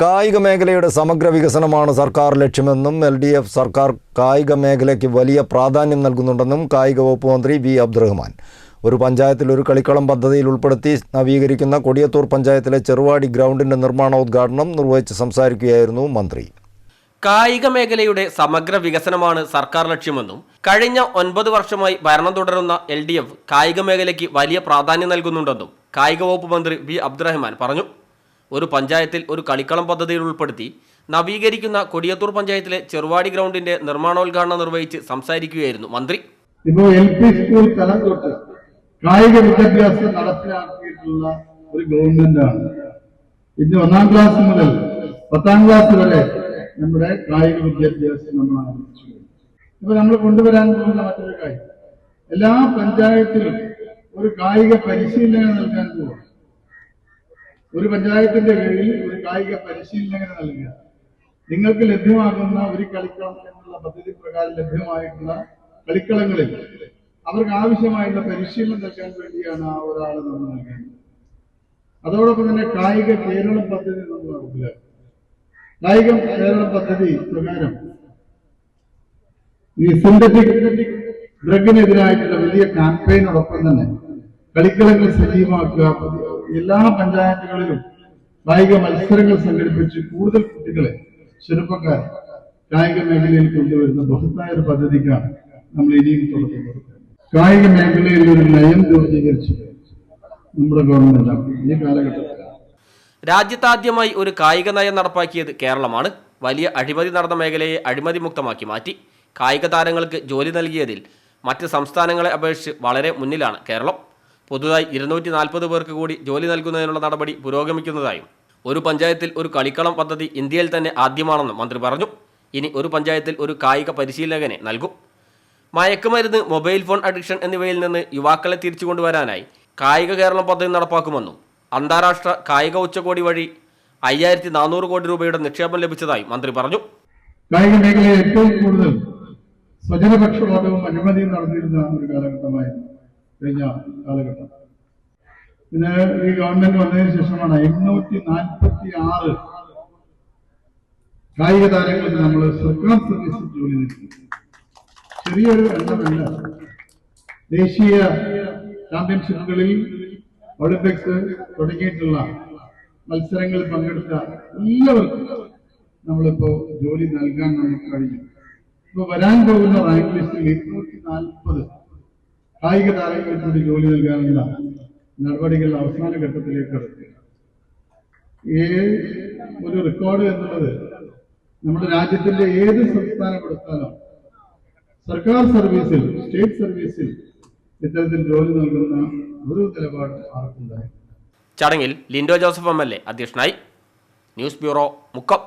കായിക മേഖലയുടെ സമഗ്ര വികസനമാണ് സർക്കാർ ലക്ഷ്യമെന്നും എൽ ഡി എഫ് സർക്കാർ കായിക മേഖലയ്ക്ക് വലിയ പ്രാധാന്യം നൽകുന്നുണ്ടെന്നും കായിക വകുപ്പ് മന്ത്രി വി അബ്ദുറഹ്മാൻ. ഒരു പഞ്ചായത്തിൽ ഒരു കളിക്കളം പദ്ധതിയിൽ ഉൾപ്പെടുത്തി നവീകരിക്കുന്ന കൊടിയത്തൂർ പഞ്ചായത്തിലെ ചെറുവാടി ഗ്രൗണ്ടിന്റെ നിർമ്മാണോദ്ഘാടനം നിർവഹിച്ച് സംസാരിക്കുകയായിരുന്നു മന്ത്രി. കായിക മേഖലയുടെ സമഗ്ര വികസനമാണ് സർക്കാർ ലക്ഷ്യമെന്നും കഴിഞ്ഞ ഒൻപത് വർഷമായി ഭരണം തുടരുന്ന എൽ ഡി എഫ് കായിക മേഖലയ്ക്ക് വലിയ പ്രാധാന്യം നൽകുന്നുണ്ടെന്നും കായിക വകുപ്പ് മന്ത്രി വി അബ്ദുറഹ്മാൻ പറഞ്ഞു. ഒരു പഞ്ചായത്തിൽ ഒരു കളിക്കളം പദ്ധതിയിൽ ഉൾപ്പെടുത്തി നവീകരിക്കുന്ന കൊടിയത്തൂർ പഞ്ചായത്തിലെ ചെറുവാടി ഗ്രൗണ്ടിന്റെ നിർമ്മാണോദ്ഘാടനം നിർവഹിച്ച് സംസാരിക്കുകയായിരുന്നു മന്ത്രി. സ്കൂൾ തൊട്ട് കായിക വിദ്യാഭ്യാസം നടപ്പിലാക്കിയിട്ടുള്ള ഒരു ഗവൺമെന്റാണ്. ഇന്ന് ഒന്നാം ക്ലാസ് മുതൽ പത്താം ക്ലാസ് വരെ നമ്മുടെ കായിക വിദ്യാഭ്യാസം നമ്മൾ ആരംഭിച്ചു. ഇപ്പൊ നമ്മൾ കൊണ്ടുവരാൻ പോകുന്ന മറ്റൊരു കാര്യം. എല്ലാ പഞ്ചായത്തിലും ഒരു കായിക പരിശീലനം നൽകാൻ പോവുക ഒരു പഞ്ചായത്തിന്റെ കീഴിൽ ഒരു കായിക പരിശീലനം നൽകുക. നിങ്ങൾക്ക് ലഭ്യമാകുന്ന ഒരു കളിക്കളം എന്നുള്ള പദ്ധതി പ്രകാരം ലഭ്യമായിട്ടുള്ള കളിക്കളങ്ങളിൽ അവർക്ക് ആവശ്യമായുള്ള പരിശീലനം നൽകാൻ വേണ്ടിയാണ് ആ ഒരാൾ നമ്മൾ നൽകുന്നത്. അതോടൊപ്പം തന്നെ കായിക കേരളം പദ്ധതി നമ്മൾ നടപ്പിലാക്കും കായിക കേരളം പദ്ധതി പ്രകാരം ഈ സിന്തറ്റിക് ഡ്രഗിനെതിരായിട്ടുള്ള വലിയ ക്യാമ്പയിനോടൊപ്പം തന്നെ കളിക്കളങ്ങൾ സജീവമാക്കുക എല്ലാ പഞ്ചായത്തുകളിലും കായിക മത്സരങ്ങൾ സംഘടിപ്പിച്ച് കൂടുതൽ കുട്ടികളെ ചെറുപ്പക്കാർ കായിക മേഖലയിൽ കൊണ്ടുവരുന്ന ബൃഹത്തായ ഒരു പദ്ധതിക്കാണ് നമ്മൾ ഇനിയും തുടക്കം കായിക മേഖലയിൽ ഒരു നയം രൂപീകരിച്ച് നമ്മുടെ ഗവൺമെന്റ് ഈ കാലഘട്ടത്തിൽ രാജ്യത്താദ്യമായി ഒരു കായിക നയം നടപ്പാക്കിയത് കേരളമാണ്. വലിയ അഴിമതി നടന്ന മേഖലയെ അഴിമതി മുക്തമാക്കി മാറ്റി കായിക താരങ്ങൾക്ക് ജോലി നൽകിയതിൽ മറ്റ് സംസ്ഥാനങ്ങളെ അപേക്ഷിച്ച് വളരെ മുന്നിലാണ് കേരളം. പുതുതായി ഇരുന്നൂറ്റി നാൽപ്പത് പേർക്ക് കൂടി ജോലി നൽകുന്നതിനുള്ള നടപടി പുരോഗമിക്കുന്നതായും. ഒരു പഞ്ചായത്തിൽ ഒരു കളിക്കളം പദ്ധതി ഇന്ത്യയിൽ തന്നെ ആദ്യമാണെന്നും മന്ത്രി പറഞ്ഞു. ഇനി ഒരു പഞ്ചായത്തിൽ ഒരു കായിക പരിശീലകനെ നൽകും. മയക്കുമരുന്ന് മൊബൈൽ ഫോൺ അഡിക്ഷൻ എന്നിവയിൽ നിന്ന് യുവാക്കളെ തിരിച്ചു കൊണ്ടുവരാനായി കായിക കേരളം പദ്ധതി നടപ്പാക്കുമെന്നും അന്താരാഷ്ട്ര കായിക ഉച്ചകോടി വഴി അയ്യായിരത്തി നാനൂറ് കോടി രൂപയുടെ നിക്ഷേപം ലഭിച്ചതായി മന്ത്രി പറഞ്ഞു. കായിക മേഖലയിൽ ഏറ്റവും കൂടുതൽ സ്വജനപക്ഷപാതവും അനുമതിയും നടന്നിരുന്ന ഒരു കാലഘട്ടമായിരുന്നു. കഴിഞ്ഞ കാലഘട്ടം. പിന്നെ ഈ ഗവൺമെന്റ് വന്നതിന് ശേഷമാണ് എണ്ണൂറ്റി നാൽപ്പത്തി ആറ് കായിക താരങ്ങളിൽ നമ്മൾ സർക്കാർ സർവീസിൽ ജോലി നൽകി ചെറിയൊരു എണ്ണമല്ല. ദേശീയ ചാമ്പ്യൻഷിപ്പുകളിൽ ഒളിമ്പിക്സ് തുടങ്ങിയിട്ടുള്ള മത്സരങ്ങളിൽ പങ്കെടുത്ത എല്ലാവർക്കും നമ്മളിപ്പോ ജോലി നൽകാൻ നമുക്ക് കഴിഞ്ഞു. ഇപ്പൊ വരാൻ പോകുന്ന റാങ്ക് ലിസ്റ്റിൽ ഇരുന്നൂറ്റി നാൽപ്പത് കായിക താരങ്ങൾക്ക് കൂടി ജോലി നൽകാനുള്ള നടപടികൾ അവസാന ഘട്ടത്തിലേക്ക് കടക്കുക. ഈ ഒരു റെക്കോർഡ് എന്നുള്ളത് നമ്മുടെ രാജ്യത്തിന്റെ ഏത് സംസ്ഥാനം എടുത്താലും സർക്കാർ സർവീസിൽ സ്റ്റേറ്റ് സർവീസിൽ ഇത്തരത്തിൽ ജോലി നൽകുന്ന ഒരു നിലപാട് ആർക്കുണ്ടായി ചടങ്ങിൽ Linto Joseph M L A അധ്യക്ഷനായി. News bureau Mukkam.